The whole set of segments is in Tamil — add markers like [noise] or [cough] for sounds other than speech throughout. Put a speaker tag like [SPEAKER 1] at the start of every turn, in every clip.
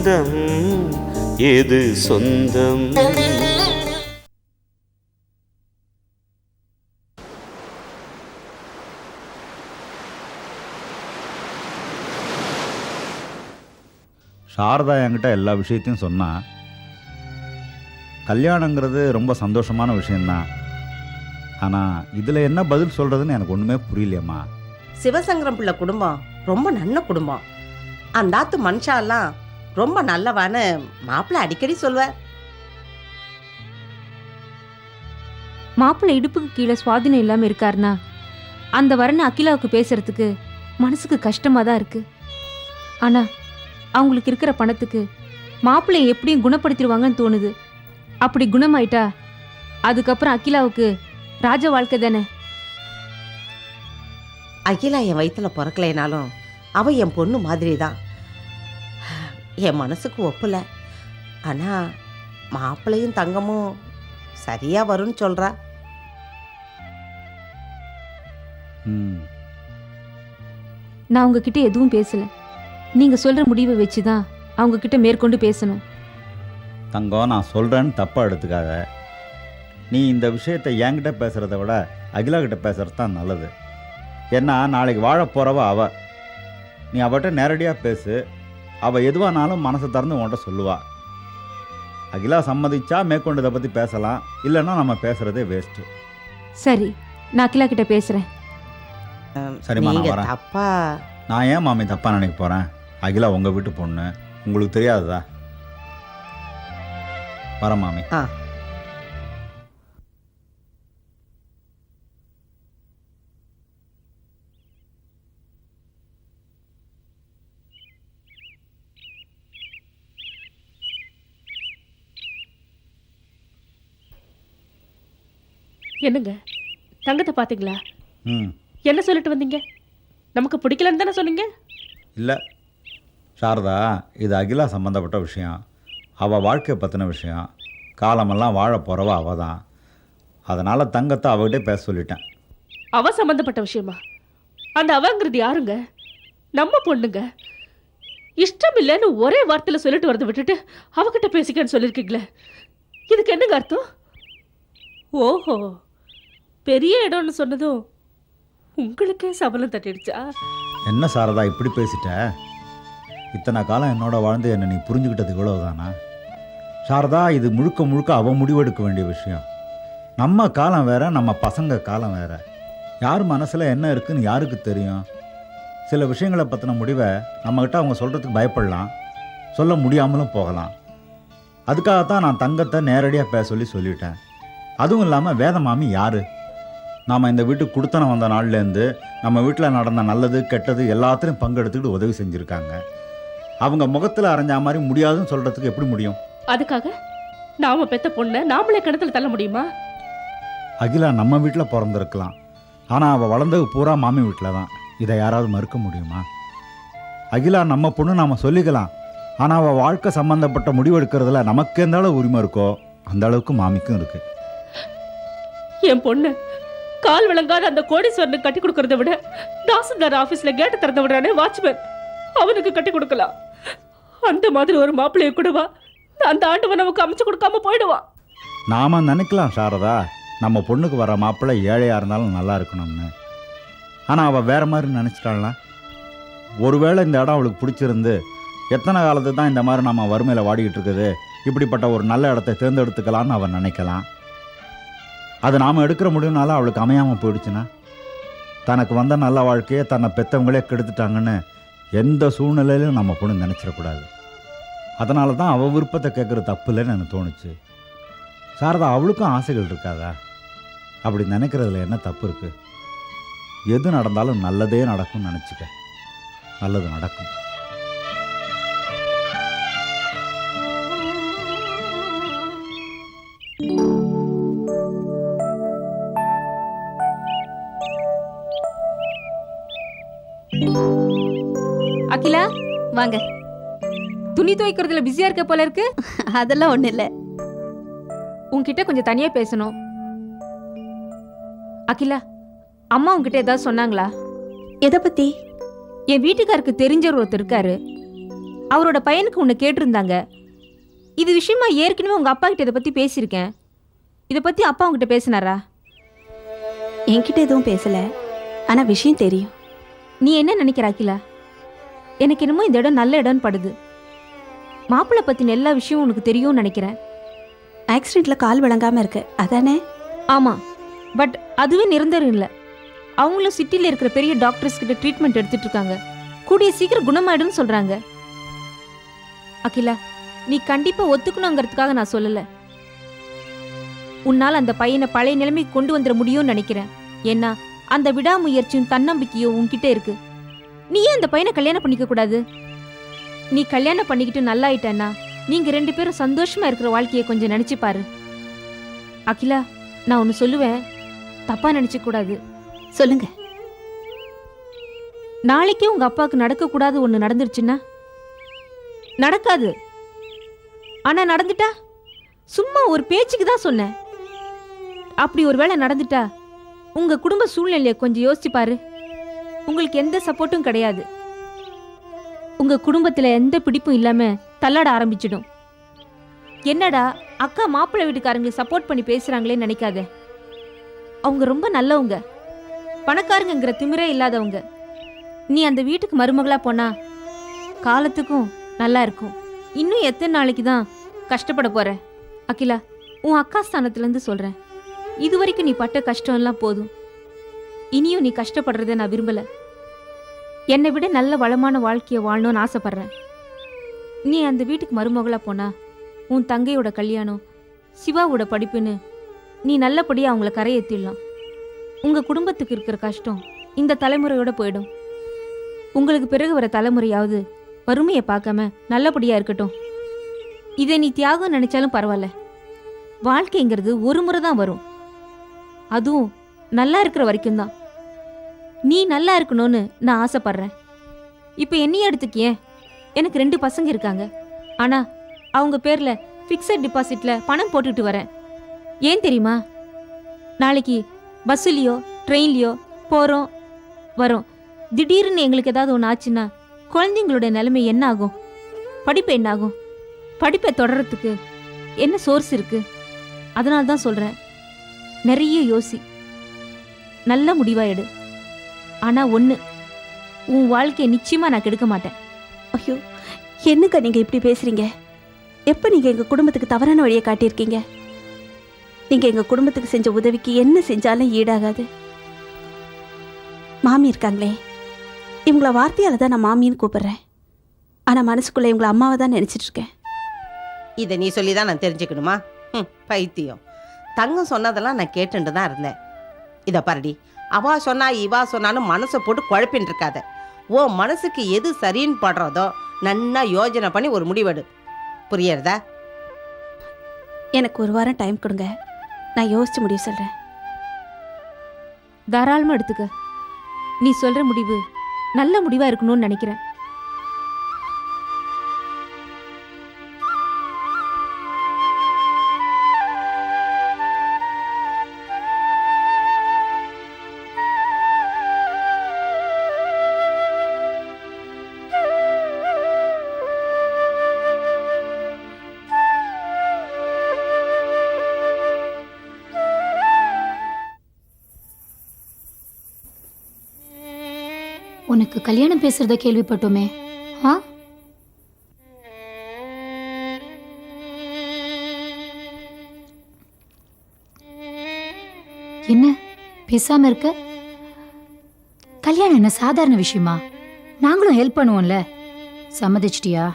[SPEAKER 1] பந்தம் எது சொந்தம்?
[SPEAKER 2] சாரதா என்கிட்ட எல்லா விஷயத்தையும் சொன்னா கல்யாணங்கிறது ரொம்ப சந்தோஷமான விஷயம்தான். ஆனால் இதில் என்ன பதில் சொல்கிறதுன்னு எனக்கு ஒன்றுமே புரியலையம்மா.
[SPEAKER 3] சிவசங்கரம் பிள்ளை குடும்பம் ரொம்ப நல்ல குடும்பம். அந்த ஆத்து மனுஷாலாம் ரொம்ப நல்லவான்னு மாப்பிள்ளை அடிக்கடி சொல்வார்.
[SPEAKER 4] மாப்பிள்ளை இடுப்புக்கு கீழே சுவாதீனம் இல்லாம இருக்காருனா அந்த வரனை அகிலாவுக்கு பேசுறதுக்கு மனசுக்கு கஷ்டமா தான் இருக்கு. ஆனா அவங்களுக்கு இருக்கிற பணத்துக்கு மாப்பிள்ளையை எப்படியும் குணப்படுத்திடுவாங்கன்னு தோணுது. அப்படி குணமாயிட்டா அதுக்கப்புறம் அகிலாவுக்கு ராஜ வாழ்க்கை தானே?
[SPEAKER 3] அகிலா என் வயித்துல பிறக்கலைனாலும் அவ என் பொண்ணு மாதிரி தான் என் மனசுக்கு ஒப்பல. ஆனா மாப்பிள்ளையும் தங்கமும் சரியா வரும்னு சொல்றா.
[SPEAKER 2] ம்.
[SPEAKER 4] நான் உங்ககிட்ட எதுவும் பேசல. நீங்க சொல்ற முடிவை வச்சு தான் அவங்க கிட்ட மேற்கொண்டு பேசணும்.
[SPEAKER 2] தங்கம் நான் சொல்கிறேன்னு தப்பாக எடுத்துக்காத. நீ இந்த விஷயத்தை என்கிட்ட பேசுகிறத விட அகிலா கிட்ட பேசுகிறது தான் நல்லது. ஏன்னா நாளைக்கு வாழ போகிறவ அவ. நீ அவட்ட நேரடியாக பேசு. அவள் எதுவானாலும் மனசை திறந்து உன்கிட்ட சொல்லுவா. அகிலா சம்மதிச்சா மேற்கொண்டு இதை பற்றி பேசலாம். இல்லைன்னா நம்ம பேசுகிறதே வேஸ்ட்டு
[SPEAKER 4] சரி நான் அகிலா கிட்ட பேசுறேன்.
[SPEAKER 2] சரிம்மா நான் வரேன்.
[SPEAKER 3] தப்பா
[SPEAKER 2] நான் ஏன் மாமி தப்பாக நினைக்க போகிறேன் அகிலா உங்கள் வீட்டு பொண்ணு. உங்களுக்கு தெரியாததா? வரேன் மாமி.
[SPEAKER 3] ஆ.
[SPEAKER 5] என்னங்க? தங்கத்தை பாத்தீங்களா
[SPEAKER 2] ம்.
[SPEAKER 5] என்ன சொல்லிட்டு வந்தீங்க? நமக்கு பிடிக்கலன்னு தானே சொன்னீங்க?
[SPEAKER 2] இல்லை. சாரதா இது அகிலா சம்மந்தப்பட்ட விஷயம். அவள் வாழ்க்கையை பற்றின விஷயம். காலமெல்லாம் வாழ போகிறவ அவள் தான். அதனால் தங்கத்தை அவகிட்டே பேச சொல்லிட்டேன்.
[SPEAKER 5] அவ சம்பந்தப்பட்ட விஷயமா? அந்த அவங்கிறது யாருங்க? நம்ம பொண்ணுங்க. இஷ்டம் இல்லைன்னு ஒரே வார்த்தையில சொல்லிட்டு வரதை விட்டுட்டு அவகிட்ட பேசிக்கன்னு சொல்லியிருக்கீங்களே. இதுக்கு என்னங்க அர்த்தம்? ஓஹோ. பெரிய இடம்னு சொன்னதும் உங்களுக்கே சபலம் தட்டிடுச்சா?
[SPEAKER 2] என்ன சாரதா இப்படி பேசிட்ட? இத்தனை காலம் என்னோட வாழ்ந்து என்னை நீ புரிஞ்சுக்கிட்டது இவ்வளவுதானா? சாரதா இது முழுக்க முழுக்க அவன் முடிவெடுக்க வேண்டிய விஷயம். நம்ம காலம் வேற நம்ம பசங்க காலம் வேற. யார் மனசில் என்ன இருக்குன்னு யாருக்கு தெரியும்? சில விஷயங்களை பற்றின முடிவை நம்மக்கிட்ட அவங்க சொல்கிறதுக்கு பயப்படலாம். சொல்ல முடியாமலும் போகலாம். அதுக்காகத்தான் நான் தங்கத்தை நேரடியாக பேச சொல்லி சொல்லிட்டேன். அதுவும் இல்லாமல் வேதமாமி யார்? நாம் இந்த வீட்டுக்கு கொடுத்தன வந்த நாள்லேருந்து நம்ம வீட்டில் நடந்த நல்லது கெட்டது எல்லாத்துலையும் பங்கெடுத்துக்கிட்டு உதவி செஞ்சுருக்காங்க. அவங்க முகத்தில் அரைஞ்ச மாதிரி முடியாதுன்னு சொல்கிறதுக்கு எப்படி முடியும்?
[SPEAKER 5] அதுக்காக நாம பெத்த பொண்ணை நாமளே கிணத்துல தள்ள முடியுமா?
[SPEAKER 2] அகிலா நம்ம வீட்டில் பிறந்திருக்கலாம். ஆனால் அவள் வளர்ந்தது பூரா மாமி வீட்டில் தான். இதை யாராவது மறுக்க முடியுமா? அகிலா நம்ம பொண்ணு நாம் சொல்லிக்கலாம். ஆனால் அவள் வாழ்க்கை சம்மந்தப்பட்ட முடிவெடுக்கிறதுல நமக்கு எந்த அளவு உரிமை இருக்கோ அந்த அளவுக்கு மாமிக்கும் இருக்குது
[SPEAKER 5] என் பொண்ணு கால் விளங்காத அந்த கோடீஸ்வரனுக்கு கட்டி கொடுக்கறத விட தாசில்தார் ஆபீஸ்ல கேட்டு திறந்து விடுறானே வாட்ச்மேன் அவனுக்கு கட்டி கொடுக்கலாம். அந்த மாதிரி ஒரு மாப்பிள்ளைய கூடவா அந்த ஆண்டவன் நமக்கு அமைச்சு கொடுக்காம போயிடுவான்
[SPEAKER 2] நாம நினைக்கலாம் சாரதா. நம்ம பொண்ணுக்கு வர மாப்பிள்ளை ஏழையாக இருந்தாலும் நல்லா இருக்கணும்னு. ஆனால் அவள் வேற மாதிரி நினைச்சிட்டாள்னா? ஒருவேளை இந்த இடம் அவளுக்கு பிடிச்சிருந்து எத்தனை காலத்து தான் இந்த மாதிரி நம்ம வறுமையில் வாடிக்கிட்டு இருக்குது? இப்படிப்பட்ட ஒரு நல்ல இடத்தை தேர்ந்தெடுத்துக்கலாம்னு அவன் நினைக்கலாம். அது நாம் எடுக்கிற முடிவுனால அவளுக்கு அமையாமல் போயிடுச்சுன்னா தனக்கு வந்த நல்ல வாழ்க்கையை தன்னை பெற்றவங்களே கெடுத்துட்டாங்கன்னு எந்த சூழ்நிலையிலும் நம்ம பொண்ணு நினச்சிடக்கூடாது. அதனால தான் அவள் விருப்பத்தை கேட்குற தப்பு இல்லைன்னு எனக்கு தோணுச்சு. சாரதா அவளுக்கும் ஆசைகள் இருக்காதா? அப்படி நினைக்கிறதுல என்ன தப்பு இருக்குது எது நடந்தாலும் நல்லதே நடக்கும்னு நினச்சிக்க. நல்லது நடக்கும்.
[SPEAKER 4] அகிலா வாங்க. துணி துவைக்கிறதுல பிஸியா இருக்க போல இருக்கு?
[SPEAKER 6] அதெல்லாம் ஒண்ணு இல்ல.
[SPEAKER 4] உன்கிட்ட கொஞ்சம் தனியா பேசணும். அகிலா அம்மா உன்கிட்ட ஏதாவது சொன்னாங்களா?
[SPEAKER 6] எதை பத்தி?
[SPEAKER 4] என் வீட்டுக்காருக்கு தெரிஞ்சவர் ஒருத்தர் இருக்காரு. அவரோட பையனுக்கு உன்னை கேட்டிருந்தாங்க. இது விஷயமா ஏற்கனவே உங்க அப்பா கிட்ட இதை பத்தி பேசியிருக்கேன். இதை பத்தி அப்பா உங்ககிட்ட பேசினாரா?
[SPEAKER 6] என்கிட்ட எதுவும் பேசல. ஆனா விஷயம் தெரியும்.
[SPEAKER 4] நீ என்ன நினைக்கிற அகிலா? எனக்கு என்னமோ இந்த இடம் நல்ல இடம்னு படுது. மாப்பிள்ளை பத்தின எல்லா விஷயமும் உனக்கு தெரியும்னு நினைக்கிறேன்.
[SPEAKER 6] ஆக்சிடென்ட்ல கால் வழங்காம இருக்கு அதானே?
[SPEAKER 4] ஆமா. பட் அதுவே நிரந்தரம் இல்லை. அவங்களும் சிட்டில இருக்கிற பெரிய டாக்டர்ஸ் கிட்ட ட்ரீட்மெண்ட் எடுத்துட்டு இருக்காங்க. கூடிய சீக்கிரம் குணமாயிடும்னு சொல்றாங்க. அகிலா நீ கண்டிப்பா ஒத்துக்கணுங்கிறதுக்காக நான் சொல்லல. உன்னால் அந்த பையனை பழைய நிலைமைக்கு கொண்டு வந்துட முடியும்னு நினைக்கிறேன். ஏன்னா அந்த விடாமுயற்சியும் தன்னம்பிக்கையும் உன்கிட்ட இருக்கு. நீ ஏன் அந்த பையனை கல்யாணம் பண்ணிக்க கூடாது? நீ கல்யாணம் பண்ணிக்கிட்டு நல்லா ஆயிட்டேன்னா நீங்க ரெண்டு பேரும் சந்தோஷமா இருக்கிற வாழ்க்கையை கொஞ்சம் நினைச்சு பாரு. அகிலா நான் ஒன்று சொல்லுவேன். தப்பா நினைச்சுக்க கூடாது.
[SPEAKER 6] சொல்லுங்க.
[SPEAKER 4] நாளைக்கே உங்க அப்பாவுக்கு நடக்கக்கூடாது ஒன்று நடந்துருச்சுன்னா? நடக்காது. ஆனா நடந்துட்டா? சும்மா ஒரு பேச்சுக்கு தான் சொன்னேன். அப்படி ஒரு வேளை நடந்துட்டா உங்க குடும்ப சூழ்நிலையை கொஞ்சம் யோசிச்சு பாரு. உங்களுக்கு எந்த சப்போர்ட்டும் கிடையாது. உங்க குடும்பத்துல எந்த பிடிப்பும் இல்லாம தள்ளாட ஆரம்பிச்சிடும். என்னடா அக்கா மாப்பிள்ளை வீட்டுக்காரங்க சப்போர்ட் பண்ணி பேசுறாங்களேன்னு நினைக்காத. அவங்க ரொம்ப நல்லவங்க. பணக்காரங்கிற திமிரே இல்லாதவங்க. நீ அந்த வீட்டுக்கு மருமகளா போனா காலத்துக்கும் நல்லா இருக்கும். இன்னும் எத்தனை நாளைக்கு தான் கஷ்டப்பட போற? அகிலா உன் அக்கா ஸ்தானத்துல இருந்து சொல்றேன். இது வரைக்கும் நீ பட்ட கஷ்டம் எல்லாம் போதும். இனியும் நீ கஷ்டப்படுறத நான் விரும்பல. என்னை விட நல்ல வளமான வாழ்க்கையை வாழணும்னு ஆசைப்படுறேன். நீ அந்த வீட்டுக்கு மருமகளா போனா உன் தங்கையோட கல்யாணம் சிவாவோட படிப்புன்னு நீ நல்லபடியா அவங்கள கரையேற்றிடலாம் உங்க குடும்பத்துக்கு இருக்கிற கஷ்டம் இந்த தலைமுறையோட போயிடும். உங்களுக்கு பிறகு வர தலைமுறையாவது வறுமையை பார்க்காம நல்லபடியா இருக்கட்டும். இதை நீ தியாகம் நினைச்சாலும் பரவாயில்ல. வாழ்க்கைங்கிறது ஒரு முறை தான் வரும். அதுவும் நல்லா இருக்கிற வரைக்கும் தான் நீ நல்லா இருக்கணும்னு நான் ஆசைப்படுறேன். இப்போ என்னையே எடுத்துக்கியே? எனக்கு ரெண்டு பசங்க இருக்காங்க. ஆனால் அவங்க பேரில் ஃபிக்ஸட் டிபாசிட்டில் பணம் போட்டுட்டு வரேன். ஏன் தெரியுமா? நாளைக்கு பஸ்ஸுலேயோ ட்ரெயின்லேயோ போகிறோம் வரோம். திடீர்னு எங்களுக்கு ஏதாவது ஒன்று ஆச்சுன்னா குழந்தைங்களோட நிலைமை என்ன ஆகும்? படிப்பு என்ன ஆகும்? படிப்பை தொடரத்துக்கு என்ன சோர்ஸ் இருக்குது அதனால தான் சொல்கிறேன் நிறைய யோசி. நல்ல முடிவா எடு. ஆனால் ஒன்று உன் வாழ்க்கையை நிச்சயமாக நான் கெடுக்க மாட்டேன்.
[SPEAKER 6] ஐயோ என்னக்கா நீங்க இப்படி பேசுறீங்க? எப்ப நீங்க எங்க குடும்பத்துக்கு தவறான வழியை காட்டியிருக்கீங்க? நீங்க எங்க குடும்பத்துக்கு செஞ்ச உதவிக்கு என்ன செஞ்சாலும் ஈடாகாது. மாமி இருக்காங்களே இவங்கள வார்த்தையால தான் நான் மாமின்னு கூப்பிடுறேன். ஆனா மனசுக்குள்ள இவங்கள அம்மாவை தான் நினைச்சிட்டு இருக்கேன்.
[SPEAKER 3] இதை நீ சொல்லி தான் நான் தெரிஞ்சுக்கணுமா? ம் பைத்தியம். தங்கம் சொன்னதெல்லாம் நான் கேட்டுட்டு தான் இருந்தேன். இதை பாருடி அவா சொன்னா இவா சொன்னாலும் மனசை போட்டு குழப்பின்னு இருக்காத ஓ மனசுக்கு எது சரின்னு படுறதோ நன்னா யோஜனை பண்ணி ஒரு முடிவெடு. புரியறதா
[SPEAKER 6] எனக்கு ஒரு வாரம் டைம் கொடுங்க. நான் யோசிச்சு முடிவு சொல்றேன்.
[SPEAKER 4] தாராளமாக எடுத்துக்க. நீ சொல்கிற முடிவு நல்ல முடிவாக இருக்கணும்னு நினைக்கிறேன்.
[SPEAKER 7] உனக்கு கல்யாணம் பேசுறத கேள்விப்பட்டோமே. ஆ? என்ன? பேசாம இருக்க? கல்யாணம் என்ன சாதாரண விஷயமா? நாங்களும் ஹெல்ப் பண்ணுவோம்ல. சம்மதிச்சிட்டியா?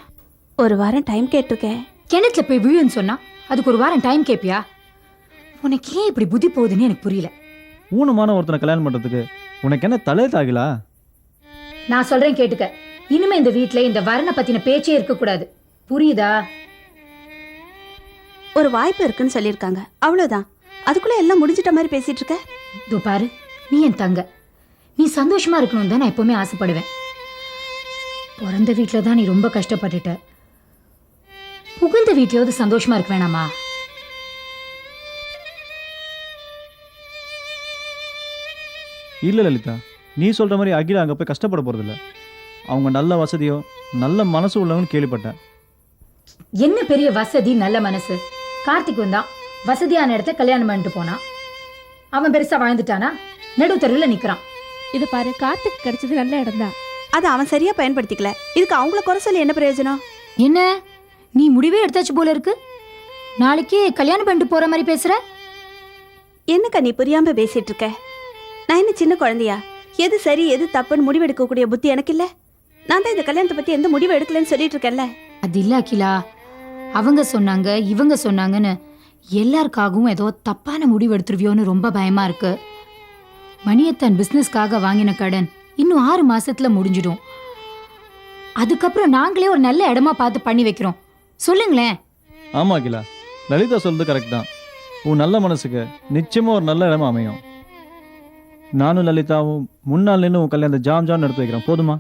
[SPEAKER 6] ஒரு வாரம் டைம் கேட்டிருக்கேன்.
[SPEAKER 7] கிணத்துல போய் விழுன்னு சொன்னா அதுக்கு ஒரு வாரம் டைம் கேப்பியா? உனக்கு ஏன் இப்படி புத்தி போகுதுன்னு எனக்கு புரியல.
[SPEAKER 8] ஊனமான ஒருத்தனை கல்யாணம் பண்ணுறதுக்கு உனக்கு என்ன தலை தாகிலா
[SPEAKER 7] நான் சொல்றேன் கேட்டுக்க. இனிமே இந்த வீட்ல இந்த வரனை பத்தின பேச்சே இருக்க கூடாது புரியுதா?
[SPEAKER 6] ஒரு வாய்ப்பு இருக்குன்னு சொல்லியிருக்காங்க. அவ்வளவுதான். அதுக்குள்ள எல்லாம் முடிஞ்சிட்ட மாதிரி பேசிட்டு இருக்க
[SPEAKER 7] இதோ பாரு நீ என் தங்க. நீ சந்தோஷமா இருக்கணும் தான் நான் எப்பவுமே ஆசைப்படுவேன். பிறந்த வீட்டில தான் நீ ரொம்ப கஷ்டப்பட்டுட்ட. புகுந்த வீட்லயாவது சந்தோஷமா இருக்க வேணாமா?
[SPEAKER 8] இல்லை லலிதா. நீ சொல்கிற மாதிரி அகிலா அங்கே போய் கஷ்டப்பட போகிறதில்ல அவங்க நல்ல வசதியோ நல்ல மனசு உள்ளவன்னு கேள்விப்பட்டேன்.
[SPEAKER 7] என்ன பெரிய வசதி நல்ல மனசு? கார்த்திக் வந்தான். வசதியான இடத்துல கல்யாணம் பண்ணிட்டு போனான். அவன் பெருசா வாழ்ந்துட்டானா? நடுத்தருவில் நிக்கிறான்.
[SPEAKER 5] இது பாரு கார்த்திக் கிடைச்சது நல்ல இடம் தான்
[SPEAKER 6] அதை அவன் சரியா பயன்படுத்திக்கல. இதுக்கு அவங்கள குறை சொல்லி என்ன பிரயோஜனம்?
[SPEAKER 7] என்ன? நீ முடிவே எடுத்தாச்சு போல இருக்கு. நாளைக்கு கல்யாணம் பண்ணிட்டு போற மாதிரி பேசுற?
[SPEAKER 6] என்னக்கா நீ புரியாம பேசிட்டு இருக்க? நான் என்ன சின்ன குழந்தையா? எது சரி எது தப்புன்னு முடிவெடுக்கக்கூடிய புத்தி எனக்கு இல்ல நான் தான் இந்த கல்யாணத்தை பத்தி எந்த முடிவு எடுக்கலன்னு சொல்லிட்டு இருக்கேன்ல
[SPEAKER 7] அது இல்ல அகிலா. அவங்க சொன்னாங்க இவங்க சொன்னாங்கன்னு எல்லாருக்காகவும் ஏதோ தப்பான முடிவு எடுத்துருவியோன்னு ரொம்ப பயமா இருக்கு. மணியத்தன் பிசினஸ்க்காக வாங்கின கடன் இன்னும் ஆறு மாசத்துல முடிஞ்சிடும். அதுக்கப்புறம் நாங்களே ஒரு நல்ல இடமா பார்த்து பண்ணி வைக்கிறோம். சொல்லுங்களேன்.
[SPEAKER 8] ஆமாம் அகிலா. லலிதா சொல்றது கரெக்ட் தான். உன் நல்ல மனசுக்கு நிச்சயமாக ஒரு நல்ல இடமா அமையும். நானும் லலிதாவும் முன்னாள் நின்று உன் கல்யாணத்தை ஜாம் ஜாம் எடுத்து வைக்கிறேன் போதுமா?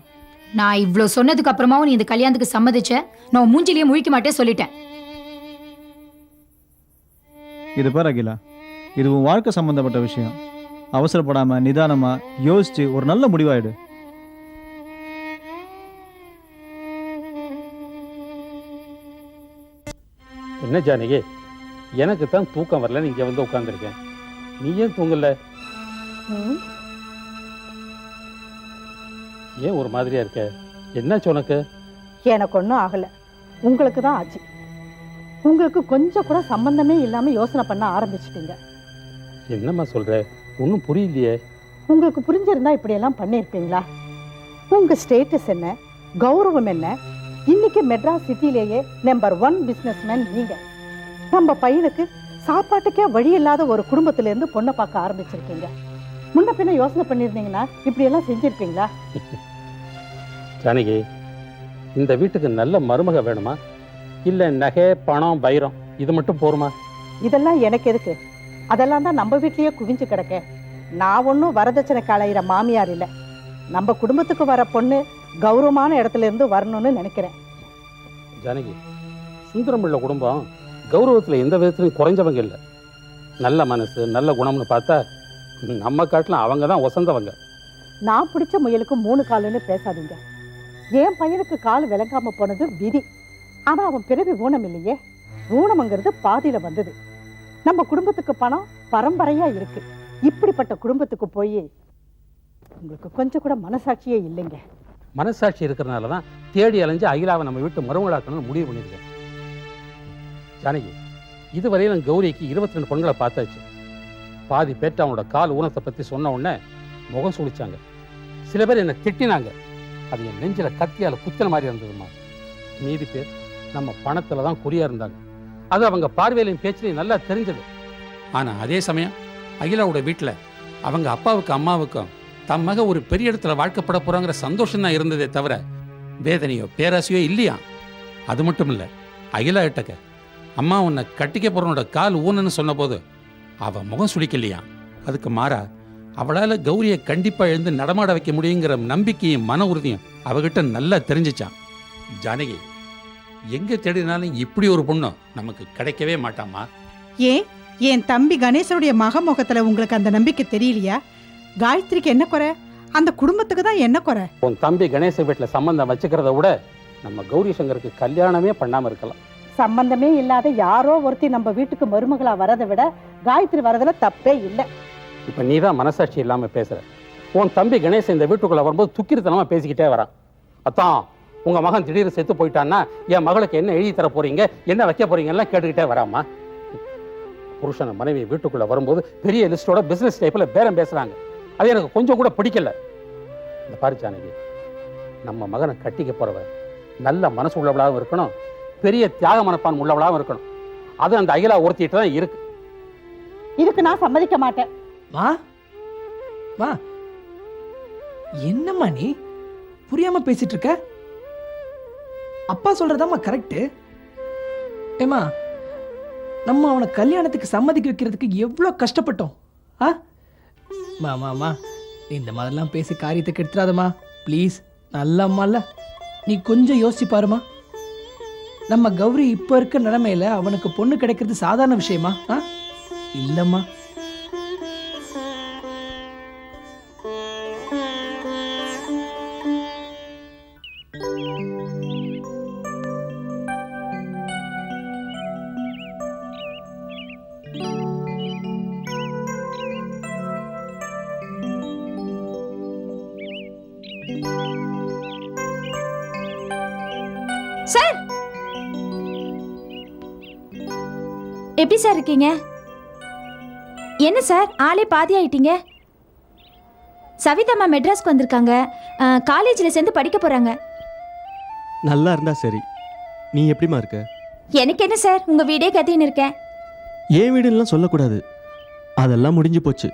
[SPEAKER 7] நான் இவ்ளோ சொன்னதுக்கு அப்புறமாவும் நீ இந்த கல்யாணத்துக்கு சம்மதிச்ச? நான் மூஞ்சிலேயே முழிக்க மாட்டேன் சொல்லிட்டேன்.
[SPEAKER 8] இது பாரு அகிலா இது உன் வாழ்க்கை சம்பந்தப்பட்ட விஷயம். அவசரப்படாம நிதானமா யோசிச்சு ஒரு நல்ல முடிவாயிடு.
[SPEAKER 9] என்ன ஜானகி? எனக்கு தான் தூக்கம் வரல இங்க வந்து உட்காந்துருக்கேன் நீ ஏன் தூங்கல? ஏன் ஒரு மாதிரியா இருக்க? என்னாச்சு உனக்கு?
[SPEAKER 10] எனக்கு ஒன்றும் ஆகலை. உங்களுக்கு தான் ஆச்சு. உங்களுக்கு கொஞ்சம் கூட சம்பந்தமே இல்லாமல் யோசனை பண்ண ஆரம்பிச்சிட்டீங்க.
[SPEAKER 9] என்னம்மா சொல்ற? ஒன்றும் புரியலையே.
[SPEAKER 10] உங்களுக்கு புரிஞ்சிருந்தா இப்படியெல்லாம் பண்ணியிருப்பீங்களா? உங்கள் ஸ்டேட்டஸ் என்ன? கௌரவம் என்ன? இன்னைக்கு மெட்ராஸ் சிட்டிலேயே நம்பர் ஒன் பிஸ்னஸ்மேன் நீங்கள் நம்ம பையனுக்கு சாப்பாட்டுக்கே வழி இல்லாத ஒரு குடும்பத்திலேருந்து பொண்ணை பார்க்க ஆரம்பிச்சிருக்கீங்க. முன்ன பின்ன யோசனை பண்ணியிருந்தீங்கன்னா இப்படியெல்லாம் செஞ்சிருப்பீங்களா? [laughs]
[SPEAKER 9] ஜானகி இந்த வீட்டுக்கு நல்ல மருமக வேணுமா? இல்ல நகை பணம் பைரம் இது மட்டும் போருமா?
[SPEAKER 10] இதெல்லாம் எனக்கு எதுக்கு? அதெல்லாம் தான் நம்ம வீட்லயே குவிஞ்சு கிடக்க. நான் ஒன்றும் வரதட்சணை களையிற மாமியார் இல்லை. நம்ம குடும்பத்துக்கு வர பொண்ணு கௌரவமான இடத்துல இருந்து வரணும்னு நினைக்கிறேன்.
[SPEAKER 9] ஜானகி சுந்தரமுள்ள குடும்பம் கௌரவத்துல எந்த விதத்துலையும் குறைஞ்சவங்க இல்லை. நல்ல மனசு நல்ல குணம்னு பார்த்தா நம்ம காட்டிலும் அவங்க தான் ஒசந்தவங்க.
[SPEAKER 10] நான் பிடிச்ச முயலுக்கு மூணு காலுன்னு பேசாதீங்க. என் பையனுக்கு கால் விளங்காம போனது விதி. ஆனா அவன் பிறவி ஊனம் இல்லையே. ஊனம்ங்கிறது பாதியில வந்தது. நம்ம குடும்பத்துக்கு பணம் பரம்பரையா இருக்கு. இப்படிப்பட்ட குடும்பத்துக்கு போய் உங்களுக்கு கொஞ்சம் கூட மனசாட்சியே இல்லைங்க.
[SPEAKER 9] மனசாட்சி இருக்கிறனால தான் தேடி அலைஞ்சு அகிலாவை நம்ம வீட்டு மருமகளாக்கணும்னு முடிவு பண்ணியிருக்கேன். ஜானகி இதுவரையிலும் கௌரிக்கு இருபத்தி ரெண்டு பொண்களை பார்த்தாச்சு. பாதி பேர்ட்ட அவனோட கால் ஊனத்தை பற்றி சொன்ன உடனே முகம் சுழிச்சாங்க சில பேர் என்னை திட்டினாங்க. அது என் நெஞ்சில் கத்தியால குத்தன மாதிரி இருந்ததுமா மீதி பேர் நம்ம பணத்தில் தான் குறியாக இருந்தாங்க. அது அவங்க பார்வையிலையும் பேச்சிலையும் நல்லா தெரிஞ்சது. ஆனா அதே சமயம் அகிலாவோட வீட்டுல அவங்க அப்பாவுக்கு அம்மாவுக்கும் தம் மக ஒரு பெரிய இடத்துல வாழ்க்கப்பட போறாங்கிற சந்தோஷம் தான் இருந்ததே தவிர வேதனையோ பேராசையோ இல்லையா? அது மட்டும் இல்ல அகிலா கிட்டக்க அம்மா உன்னை கட்டிக்க போகிறவனோட கால் ஊனன்னு சொன்னபோது அவ முகம் சுளிக்கலையா? அதுக்கு மாறா அவளால கௌரியை கண்டிப்பா எழுந்து நடமாட வைக்க முடியுங்கிற நம்பிக்கையும் மன உறுதியும் அவகிட்ட நல்லா தெரிஞ்சுச்சான் ஜானகி எங்க தேடினாலும் இப்படி ஒரு பொண்ணு நமக்கு கிடைக்கவே மாட்டாமா
[SPEAKER 11] ஏன்? என் தம்பி கணேசனுடைய மக முகத்துல உங்களுக்கு அந்த நம்பிக்கை தெரியலையா? காயத்ரிக்கு என்ன குறை? அந்த குடும்பத்துக்கு தான் என்ன குறை?
[SPEAKER 9] உன் தம்பி கணேச வீட்டுல சம்பந்தம் வச்சுக்கிறத விட நம்ம கௌரி சங்கருக்கு கல்யாணமே பண்ணாம இருக்கலாம்.
[SPEAKER 10] சம்பந்தமே இல்லாத யாரோ ஒருத்தி நம்ம வீட்டுக்கு மருமகளா வரதை விட காயத்ரி வரதுல தப்பே இல்லை.
[SPEAKER 9] இப்ப நீ தான் மனசாட்சி இல்லாம பேசுற. உன் தம்பி கணேசன் இந்த வீட்டுக்குள்ள வரும்போது துக்கிரித்தனமா பேசிக்கிட்டே வரான். அத்தான் உங்க மகன் திடீர்னு செத்து போயிட்டான்னா என் மகளுக்கு என்ன எழுதி தர போறீங்க என்ன வைக்க போறீங்க எல்லாம் கேட்டுக்கிட்டே வராமா புருஷன் மனைவி வீட்டுக்குள்ள வரும்போது பெரிய லிஸ்டோட பிசினஸ் டைப்ல பேரம் பேசுறாங்க. அது எனக்கு கொஞ்சம் கூட பிடிக்கல. இந்த பாரு ஜானகி நம்ம மகனை கட்டிக்க போறவ நல்ல மனசு உள்ளவளாகவும் இருக்கணும். பெரிய தியாக மனப்பான் உள்ளவளாகவும் இருக்கணும். அது அந்த அகிலா ஒருத்திட்டு தான் இருக்கு.
[SPEAKER 10] இதுக்கு நான் சம்மதிக்க மாட்டேன்.
[SPEAKER 12] மா மா என்னம்மா நீ? புரியாம பேசிட்டு இருக்க அப்பா சொல்றதாம்மா கரெக்டு ஏமா நம்ம அவனை கல்யாணத்துக்கு சம்மதிக்க வைக்கிறதுக்கு எவ்வளோ கஷ்டப்பட்டோம். ஆ? மா மா மா. நீ இந்த மாதிரிலாம் பேசி காரியத்தை கெடுத்துறாதம்மா ப்ளீஸ் நல்ல அம்மால நீ கொஞ்சம் யோசிச்சு பாருமா நம்ம கௌரி இப்போ இருக்க நிலைமையில அவனுக்கு பொண்ணு கிடைக்கிறது சாதாரண விஷயமா? ஆ? இல்லைம்மா.
[SPEAKER 6] எப்படி சார் இருக்கீங்க? என்ன சார் ஆளே பாதி ஆயிட்டீங்க சவிதாம்மா மெட்ராஸ்க்கு வந்திருக்காங்க. காலேஜில் சேர்ந்து படிக்க போறாங்க.
[SPEAKER 13] நல்லா இருந்தா சரி. நீ எப்படிம்மா இருக்க?
[SPEAKER 6] எனக்கு என்ன சார் உங்க வீடே கத்தின்னு இருக்கேன்.
[SPEAKER 13] ஏன் வீடுலாம் சொல்லக்கூடாது. அதெல்லாம் முடிஞ்சு போச்சு.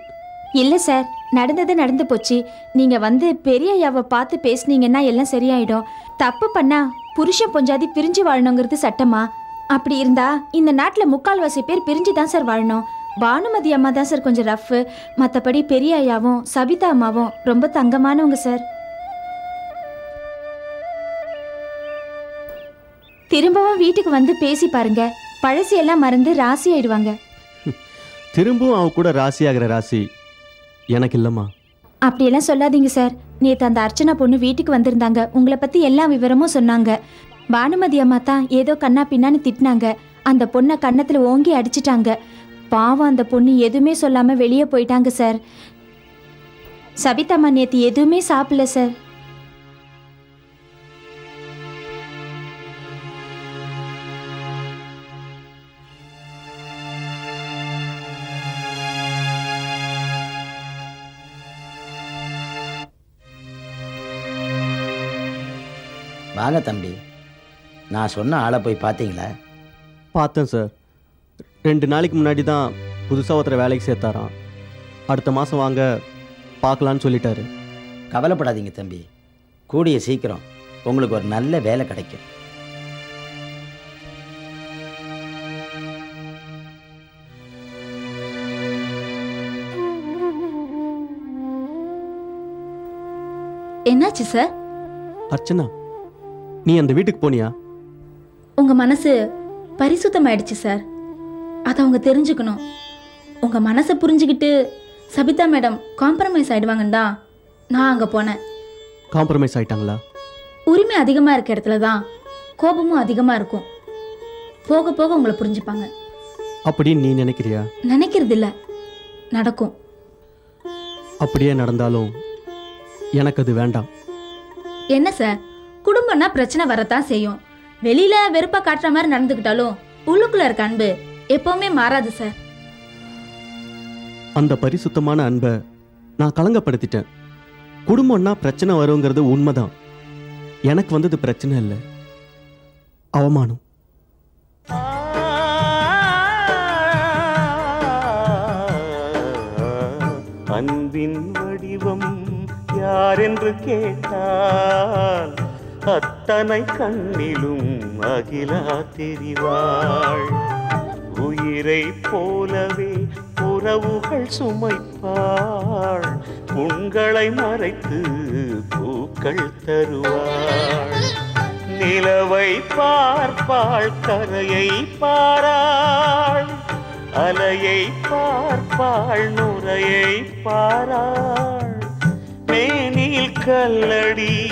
[SPEAKER 6] இல்ல சார் நடந்தது நடந்து போச்சு. நீங்க வந்து பெரிய ஐயாவை பார்த்து பேசுனீங்கன்னா எல்லாம் சரியாயிடும். தப்பு பண்ணா புருஷன் பொஞ்சாதி பிரிஞ்சு வாழணுங்கிறது சட்டமா? அப்படி இருந்தா இந்த நாட்டுல முக்கால்வாசி பேர் பிரிஞ்சு தான் சார் வாழணும். பானுமதி அம்மா தான் சார் கொஞ்சம் ரஃப் மற்றபடி பெரிய ஐயாவும் சபிதா அம்மாவும் ரொம்ப தங்கமானவங்க சார். திரும்பவும் வீட்டுக்கு வந்து பேசி பாருங்க. பழசையெல்லாம் மறந்து ராசி ஆயிடுவாங்க.
[SPEAKER 13] திரும்பவும் அவ கூட ராசி ஆகிற ராசி எனக்கு இல்லைம்மா.
[SPEAKER 6] அப்படியெல்லாம் சொல்லாதீங்க சார். நேத்து அந்த அர்ச்சனா பொண்ணு வீட்டுக்கு வந்திருந்தாங்க. உங்களை பத்தி எல்லா விவரமும் சொன்னாங்க. பானுமதி அம்மா தான் ஏதோ கண்ணா பின்னான்னு திட்டினாங்க. அந்த பொண்ணை கன்னத்தில் ஓங்கி அடிச்சிட்டாங்க. பாவம் அந்த பொண்ணு எதுவுமே சொல்லாமல் வெளியே போயிட்டாங்க சார். சபிதம்மா நேற்று எதுவுமே சாப்பிடல சார்.
[SPEAKER 14] வாங்க தம்பி. நான் சொன்ன ஆளை போய் பார்த்தீங்களா?
[SPEAKER 13] பார்த்தேன் சார். ரெண்டு நாளைக்கு முன்னாடி தான் புதுசாக ஒருத்தர் வேலைக்கு சேர்த்தாராம். அடுத்த மாதம் வாங்க பார்க்கலான்னு சொல்லிட்டாரு.
[SPEAKER 14] கவலைப்படாதீங்க தம்பி. கூடிய சீக்கிரம் உங்களுக்கு ஒரு நல்ல வேலை கிடைக்கும்.
[SPEAKER 6] என்னாச்சு சார்?
[SPEAKER 13] அர்ச்சனா நீ அந்த வீட்டுக்கு போனியா?
[SPEAKER 6] உங்க மனசு பரிசுத்தமாயிடுச்சு சார். அதை அவங்க தெரிஞ்சுக்கணும். உங்க மனசை புரிஞ்சுக்கிட்டு சபிதா மேடம் காம்ப்ரமைஸ் ஆயிடுவாங்கன்னு தான் நான் அங்கே போனேன்.
[SPEAKER 13] காம்ப்ரமைஸ் ஆயிட்டாங்களா?
[SPEAKER 6] உரிமை அதிகமாக இருக்க இடத்துல தான் கோபமும் அதிகமாக இருக்கும். போக போக உங்களை புரிஞ்சுப்பாங்க.
[SPEAKER 13] அப்படின்னு நீ நினைக்கிறியா?
[SPEAKER 6] நினைக்கிறது இல்ல நடக்கும்.
[SPEAKER 13] அப்படியே நடந்தாலும் எனக்கு அது வேண்டாம்.
[SPEAKER 6] என்ன சார்? குடும்பம்னா பிரச்சனை வரத்தான் செய்யும். வெளியில வெறுப்பா காட்டுற மாதிரி நடந்துக்கிட்டாலும் உள்ளுக்குள்ள இருக்க அன்பு எப்பவுமே மாறாது சார்
[SPEAKER 13] அந்த பரிசுத்தமான அன்பை நான் களங்கப்படுத்திட்டேன் குடும்பம்னா பிரச்சனை வருங்கிறது உண்மைதான். எனக்கு வந்தது பிரச்சனை இல்லை. அவமானம்.
[SPEAKER 1] அன்பின் வடிவம் யாரென்று கேட்டால் அத்தனை கண்ணிலும் அகிலா தெரிவாள். உயிரை போலவே உறவுகள் சுமைப்பாள். உங்களை மறைத்து பூக்கள் தருவாள். நிலவை பார்ப்பாள் கரையை பாராள். அலையை பார்ப்பாள் நுரையை பாராள். மேனில் கல்லடி